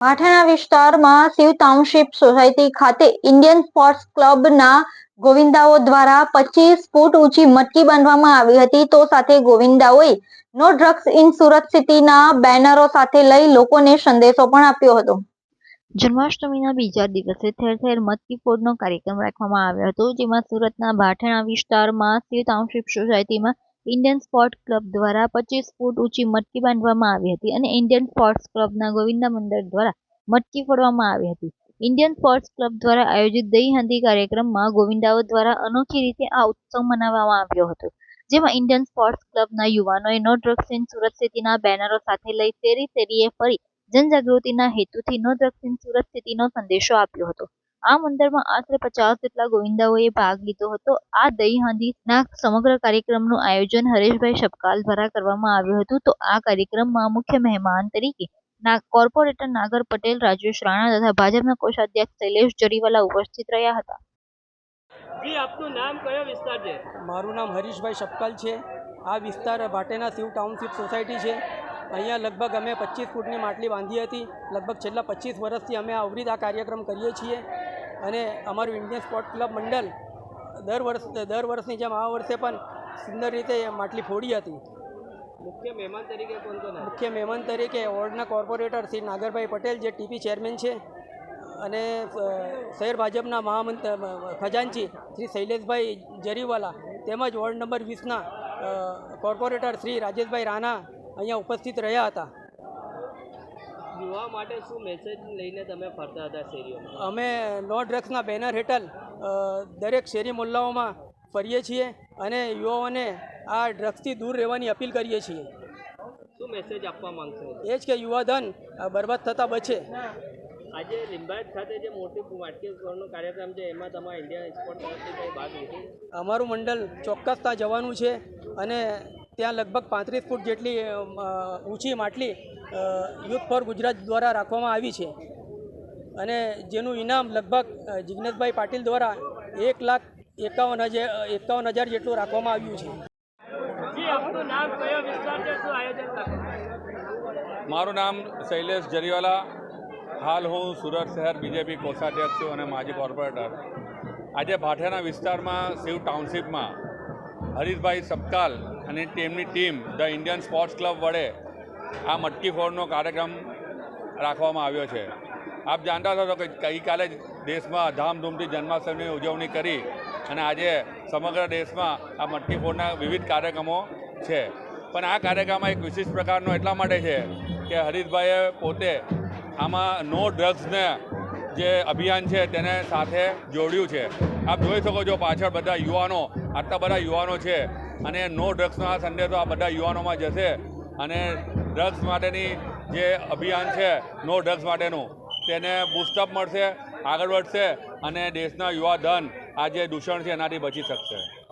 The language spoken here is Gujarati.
ભાઠાના વિસ્તારમાં શિવ ટાઉનશીપ સોસાયટી ખાતે ઇન્ડિયન સ્પોર્ટ્સ ક્લબના ગોવિંદાઓ દ્વારા પચીસ ફૂટ ઊંચી મટકી બાંધવામાં આવી હતી. તો સાથે ગોવિંદાઓએ નો ડ્રગ્સ ઇન સુરત સિટીના બેનરો સાથે લઈ લોકોને સંદેશો પણ આપ્યો હતો. જન્માષ્ટમીના બીજા દિવસે ઠેર ઠેર મટકી ફોડનો કાર્યક્રમ રાખવામાં આવ્યો હતો, જેમાં સુરતના ભાઠાણા વિસ્તારમાં શિવ ટાઉનશીપ સોસાયટીમાં ઇન્ડિયન સ્પોર્ટ ક્લબ દ્વારા પચીસ ફૂટ ઊંચી મટકી બાંધવામાં આવી હતી અને ઇન્ડિયન સ્પોર્ટ્સ ક્લબના ગોવિંદા મંડળ દ્વારા મટકી ફોડવામાં આવી હતી. ઇન્ડિયન સ્પોર્ટ્સ ક્લબ દ્વારા આયોજિત દહીહાંડી કાર્યક્રમમાં ગોવિંદાઓ દ્વારા અનોખી રીતે આ ઉત્સવ મનાવવામાં આવ્યો હતો. જેમાં ઇન્ડિયન સ્પોર્ટ્સ ક્લબના યુવાનોએ નો ડ્રગ્સ ઇન સુરત સિટીના બેનરો સાથે લઈ શેરી શેરીએ ફરી જનજાગૃતિના હેતુથી નો ડ્રગ્સ ઇન સુરત સિટીનો સંદેશો આપ્યો હતો. આ મંદિરમાં આશરે પચાસ જેટલા ગોવિંદાઓએ ભાગ લીધો હતો. આ દહીહાંડીના સમગ્ર કાર્યક્રમનું આયોજન હરેશભાઈ શપકાલ દ્વારા કરવામાં આવ્યું હતું. તો આ કાર્યક્રમમાં મુખ્ય મહેમાન તરીકે ના કોર્પોરેટર નાગર પટેલ રાજેશ રાણા તથા ભાજપના કોષાધ્યક્ષ શૈલેષ જરીવાલા ઉપસ્થિત રહ્યા હતા. જી આપનું નામ કયો વિસ્તાર છે? મારું નામ હરીશભાઈ શપકલ છે. આ વિસ્તાર ભાટેના શિવ ટાઉનશીપ સોસાયટી છે. અહીંયા લગભગ અમે પચીસ ફૂટની માટલી બાંધી હતી. લગભગ છેલ્લા પચીસ વર્ષથી અમે આ અવરીત આ કાર્યક્રમ કરીએ છીએ. અને અમારું ઇન્ડિયન સ્પોર્ટ ક્લબ મંડળ દર વર્ષ દર વર્ષની જેમ આ વર્ષે પણ સુંદર રીતે માટલી ફોડી હતી. મુખ્ય મહેમાન તરીકે કોણ કોણ મુખ્ય મહેમાન તરીકે વોર્ડના કોર્પોરેટર શ્રી નાગરભાઈ પટેલ જે ટીપી ચેરમેન છે અને શહેર ભાજપના મહામંત ખજાનચી શ્રી શૈલેષભાઈ જરીવાલા તેમજ વોર્ડ નંબર વીસના કોર્પોરેટર શ્રી રાજેશભાઈ રાણા અહીંયા ઉપસ્થિત રહ્યા હતા. યુવા માટે શું મેસેજ લઈને તમે ફરતા હતા શેરીઓમાં? અમે નો ડ્રગ્સના બેનર હેઠળ દરેક શેરી મુલ્લાઓમાં ફરીએ છીએ અને યુવાઓને આ ડ્રગ્સથી દૂર રહેવાની અપીલ કરીએ છીએ. શું મેસેજ આપવા માંગશો? એ જ કે યુવાધન બરબાદ થતાં બચે. આજે લિંબાયત ખાતે જે મોટી ફોડનો કાર્યક્રમ છે એમાં તમારા ઇન્ડિયા એક્સપોર્ટ તરફથી કંઈ ભાગ લીધો? અમારું મંડળ ચોક્કસ ત્યાં જવાનું છે અને ત્યાં લગભગ પાંત્રીસ ફૂટ જેટલી ઊંચી માટલી યુથ ફોર ગુજરાત દ્વારા રાખવામાં આવી છે. અને જેનું ઇનામ લગભગ જિગ્નેશભાઈ પાટીલ દ્વારા એક લાખ એકાવન હજાર એકાવન હજાર જેટલું રાખવામાં આવ્યું છે. મારું નામ શૈલેષ જરીવાલા. હાલ હું સુરત શહેર બીજેપી કોષાધ્યક્ષ છું અને માજી કોર્પોરેટર. આજે ભાઠાના વિસ્તારમાં શિવ ટાઉનશીપમાં હરીશભાઈ સપકાલ અને તેમની team the Indian sports club વડે આ મટકી ફોડનો કાર્યક્રમ રાખવામાં આવ્યો છે. આપ જાણતા છો કે ગઈકાલે દેશમાં ધામધૂમથી જન્માષ્ટમીની ઉજવણી કરી અને આજે સમગ્ર દેશમાં આ મટકી ફોડના વિવિધ કાર્યક્રમો છે. પણ આ કાર્યક્રમમાં એક વિશિષ્ટ પ્રકારનો એટલા માટે છે કે હરીશભાઈએ પોતે આમાં નો ડ્રગ્સને જે અભિયાન છે તેને સાથે જોડ્યું છે. આપ જોઈ શકો છો પાછળ બધા યુવાનો, આટલા બધા યુવાનો છે અને નો ડ્રગ્સનો સંદેશો આ બધા યુવાનોમાં જશે. અને ડ્રગ્સ માટેની જે અભિયાન છે, નો ડ્રગ્સ માટેનું, તેને બુસ્ટઅપ મળશે, આગળ વધશે અને દેશના યુવા ધન આ જે દૂષણ છે, એનાથી બચી શકશે.